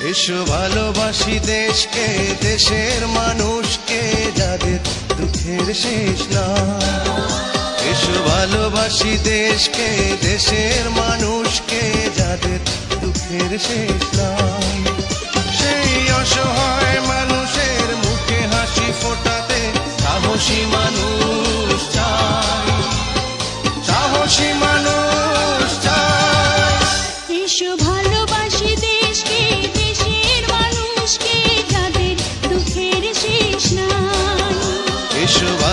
এসো ভালোবাসি দেশকে, দেশের মানুষকে, যাদের দুঃখের শেষ না। এসো ভালোবাসি দেশকে, দেশের মানুষকে, যাদের দুঃখের শেষ নাই সেই অসহায় মানুষের মুখে হাসি ফোটাতে সাহসী মানুষ চায় সাহসী মানুষ চায় এসো ভালোবাসি